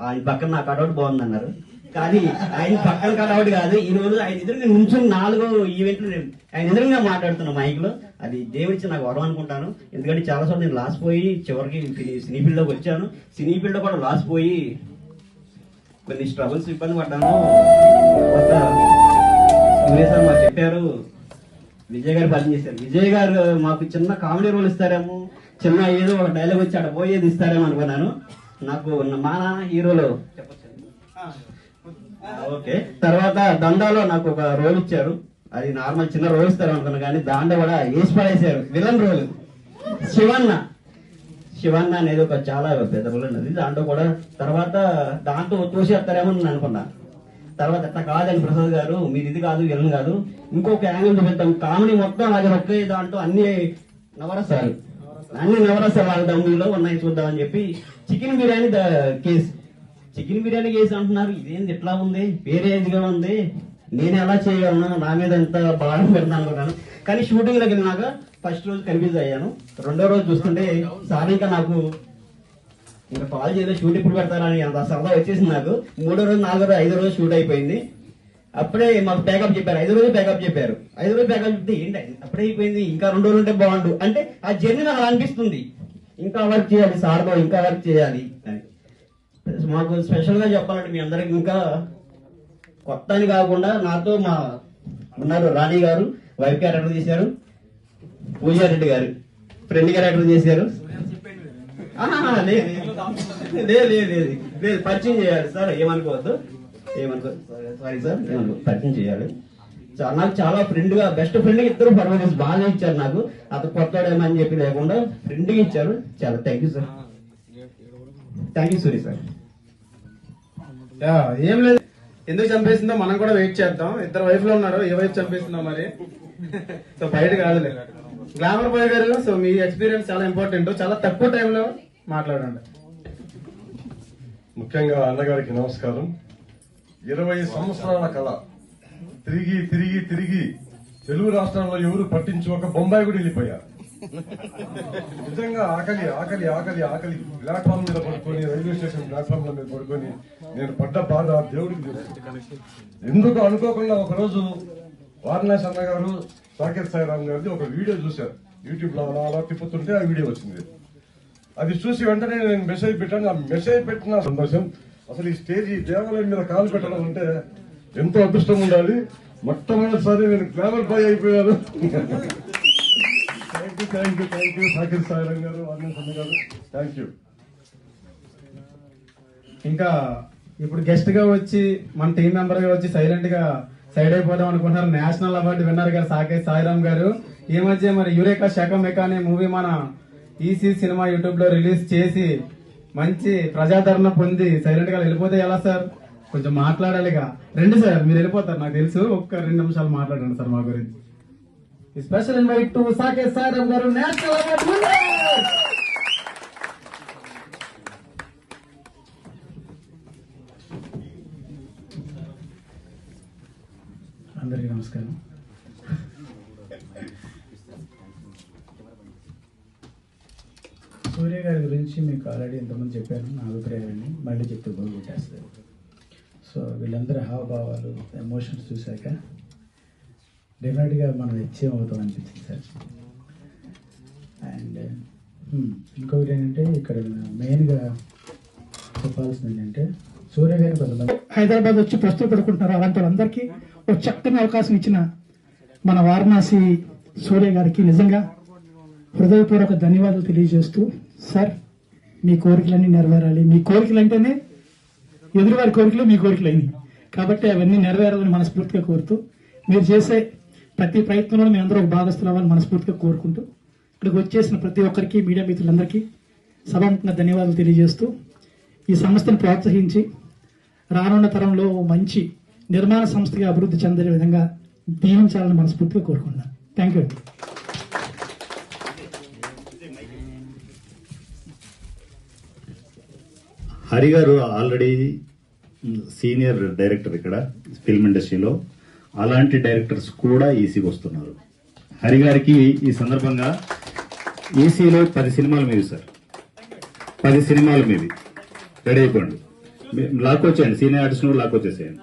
ఆయన పక్కన నా కటౌట్ బాగుంది అన్నారు కానీ ఆయన పక్కన కటౌట్ కాదు ఈ రోజు ఆయన ఎదురు నేను నుంచుని నాలుగో ఈవెంట్లు నేను ఆయన ఎదురుగా మాట్లాడుతున్నా మైక్లో. అది దేవుడిచ్చి నాకు వరం అనుకుంటాను. ఎందుకంటే చాలా సార్లు నేను లాస్ పోయి చివరికి సినీ- ఫీల్డ్లోకి వచ్చాను. సినీ ఫీల్డ్లో కూడా లాస్ పోయి కొన్ని స్ట్రగుల్స్ ఇబ్బంది పడ్డాను. కొత్త సార్ మాకు చెప్పారు విజయ్ గారు పని చేశారు. విజయ్ గారు మాకు చిన్న కామెడీ రోల్ ఇస్తారేమో చిన్న ఏదో ఒక డైలాగ్ వచ్చి అక్కడ పోయేది ఇస్తారేమో అనుకున్నాను. నాకు మా నాన్న హీరోలో. ఓకే. తర్వాత దండాలో నాకు ఒక రోల్ ఇచ్చారు. అది నార్మల్ చిన్న రోల్ ఇస్తారు అనుకున్నా కానీ దాంట్లో కూడా వేసి పడేశారు. Villain role. శివన్న. శివన్న అనేది ఒక చాలా పెద్ద రోల్ ఉన్నది దాంట్లో కూడా తర్వాత దాంట్లో తోసేస్తారేమో నేను అనుకున్నా. తర్వాత అట్లా కాదండి ప్రసాద్ గారు. మీరు ఇది కాదు విలన్ కాదు. ఇంకొక యాంగిల్ చూపిస్తాం కామెడీ మొత్తం అలాగే ఒకే దాంట్లో అన్ని నవరసాలు. అన్ని నవరస వాళ్ళ దమ్ముల్లో ఉన్నాయి చూద్దామని చెప్పి చికెన్ బిర్యానీ ద- కేసు. చికెన్ బిర్యానీ కేసు అంటున్నారు. ఇదేంది ఎట్లా ఉంది? వేరే ఉంది? నేను ఎలా చేయగలను? నా మీద ఎంత భారం పెడతాను అనుకున్నాను కానీ షూటింగ్ వెళ్ళినాక ఫస్ట్ రోజు కన్ఫ్యూజ్ అయ్యాను. రెండో రోజు చూస్తుంటే సార్ ఇంకా నాకు ఇంకా కాల్ చేయలేదు షూట్ ఇప్పుడు పెడతారని అంత సరదా వచ్చేసింది నాకు. మూడో రోజు నాలుగో రోజు ఐదో రోజు షూట్ అయిపోయింది. అప్పుడే మాకు బ్యాకప్ చెప్పారు ఐదు రోజులు బ్యాకప్ చెప్పారు ఐదు రోజులు బ్యాకప్ చెప్తే ఏంటి అప్పుడే అయిపోయింది ఇంకా రెండు రోజులు ఉంటే బాగుండు అంటే ఆ జర్నీ నాకు అలా అనిపిస్తుంది ఇంకా వర్క్ చేయాలి సార్తో ఇంకా వర్క్ చేయాలి అని మాకు స్పెషల్గా చెప్పాలంటే మీ అందరికి ఇంకా కొత్త అని కాకుండా నాతో మా ఉన్నారు రాణి గారు వైఫ్ క్యారెక్టర్ చేశారు పూజారెడ్డి గారు ఫ్రెండ్ క్యారెక్టర్ చేశారు ఆహా, లేదు లేదు లేదు లేదు లేదు పరిచయం చేయాలి సార్ ఏమనుకోవద్దు ఏమనుకో సారీ సార్ ఏమనుకో పరిచయం చేయాలి. నాకు చాలా ఫ్రెండ్గా బెస్ట్ ఫ్రెండ్ ఇద్దరు పర్ఫార్మెన్స్ బాగా ఇచ్చారు నాకు. అతను కొత్తడేమో అని చెప్పి లేకుండా ఫ్రెండ్గా ఇచ్చారు. చాలా thank you sir thank you Suri sir yeah, ఏం లేదు. ఎందుకు చంపేసిందో మనం కూడా వెయిట్ చేద్దాం. ఇద్దరు వైఫ్లో ఉన్నారు ఏ వైఫ్ చంపేసిందో మరి? సో బయట కాదులే. గ్లామర్ బాయ్ గారు సో మీ ఎక్స్పీరియన్స్ చాలా ఇంపార్టెంట్ చాలా తక్కువ టైంలో మాట్లాడండి. ముఖ్యంగా అన్నగారికి నమస్కారం. ఇరవై సంవత్సరాల కళ. తిరిగి తిరిగి తిరిగి తెలుగు రాష్ట్రాల్లో ఎవరు పట్టించుకోక బొంబాయి కూడా వెళ్ళిపోయారు. నిజంగా ఆకలి ఆకలి ఆకలి ఆకలి. ప్లాట్ఫామ్ మీద పడుకొని రైల్వే స్టేషన్ ప్లాట్ఫామ్ మీద పడుకొని నేను పడ్డ బాధ దేవుడికి తెలుసు. ఎందుకు అనుకోకుండా ఒక రోజు వారణాసి అన్న గారు సాకేత్ సాయిరామ్ గారిది ఒక వీడియో చూశారు. యూట్యూబ్లో అలా అలా తిప్పుతుంటే ఆ వీడియో వచ్చింది. అది చూసి వెంటనే నేను మెసేజ్ పెట్టాను. ఆ మెసేజ్ పెట్టిన సంతోషం అసలు ఈ స్టేజ్ ఈ దేవాలయం మీద కాలు పెట్టడం అంటే ఎంతో అదృష్టం ఉండాలి. మొట్టమొదటిసారి నేను గ్లామర్ బాయ్ అయిపోయాను. Thank you thank you thank you Sakir Sairam గారు అన్న గారు. థ్యాంక్ యూ ఇంకా ఇప్పుడు గెస్ట్గా వచ్చి మన టీం మెంబర్గా వచ్చి సైలెంట్గా సైడ్ అయిపోదాం అనుకుంటున్నారు. నేషనల్ అవార్డు విన్నర్ గారు సాకేష్ సాయిరామ్ గారు. ఈ మధ్య మరి యురేకా శాఖ అనే మూవీ మన ఈసీ సినిమా యూట్యూబ్లో రిలీజ్ చేసి మంచి ప్రజాదరణ పొంది సైలెంట్గా వెళ్ళిపోతే ఎలా సార్? కొంచెం మాట్లాడాలిగా. రండి సార్ మీరు వెళ్ళిపోతారు. నాకు తెలుసు ఒక్క రెండు నిమిషాలు మాట్లాడండి సార్ మా గురించి. Special invite to Sakesh sir గారు అందరికీ నమస్కారం. సూర్య గారి గురించి మీకు ఆల్రెడీ ఎంతమంది చెప్పాను నా అభిప్రాయాన్ని మళ్ళీ చెప్తే చేస్తారు సో వీళ్ళందరి హావభావాలు ఎమోషన్స్ చూశాక డెఫినెట్గా మనం హెచ్చేం అవుతాం అనిపించింది సార్. అండ్ ఇంకొకటి ఏంటంటే ఇక్కడ మెయిన్గా చెప్పాల్సింది ఏంటంటే సూర్య గారి కొంతమంది హైదరాబాద్ వచ్చి ప్రస్తుతం పడుకుంటున్నారు. అలాంటి వాళ్ళందరికీ ఒక చక్కని అవకాశం ఇచ్చిన మన వారణాసి సూర్య గారికి నిజంగా హృదయపూర్వక ధన్యవాదాలు తెలియజేస్తూ సార్ మీ కోరికలన్నీ నెరవేరాలి. మీ కోరికలు అంటేనే ఎదురువారి కోరికలు మీ కోరికలు అయినాయి కాబట్టి అవన్నీ నెరవేరాలని మనస్ఫూర్తిగా కోరుతూ మీరు చేసే ప్రతి ప్రయత్నంలో మీ అందరూ ఒక భాగస్థులు అవ్వాలని మనస్ఫూర్తిగా కోరుకుంటూ ఇక్కడికి వచ్చేసిన ప్రతి ఒక్కరికి మీడియా మిత్రులందరికీ సభాముఖంగా ధన్యవాదాలు తెలియజేస్తూ ఈ సంస్థను ప్రోత్సహించి రానున్న తరంలో మంచి నిర్మాణ సంస్థగా అభివృద్ధి చెందే విధంగా దీవించాలని మనస్ఫూర్తిగా కోరుకుంటున్నాను. థ్యాంక్ యూ హరి గారు ఆల్రెడీ సీనియర్ డైరెక్టర్ ఇక్కడ ఫిల్మ్ ఇండస్ట్రీలో. అలాంటి డైరెక్టర్స్ కూడా ఈసీకి వస్తున్నారు. హరి గారికి ఈ సందర్భంగా ఈసీలో పది సినిమాలు మీవి సార్. పది సినిమాలు మీవి. రెడీ అయిపోండి. లాక్కొచ్చేయండి. సీనియర్ ఆర్టిస్ట్ కూడా లాక్కొచ్చేసేయండి.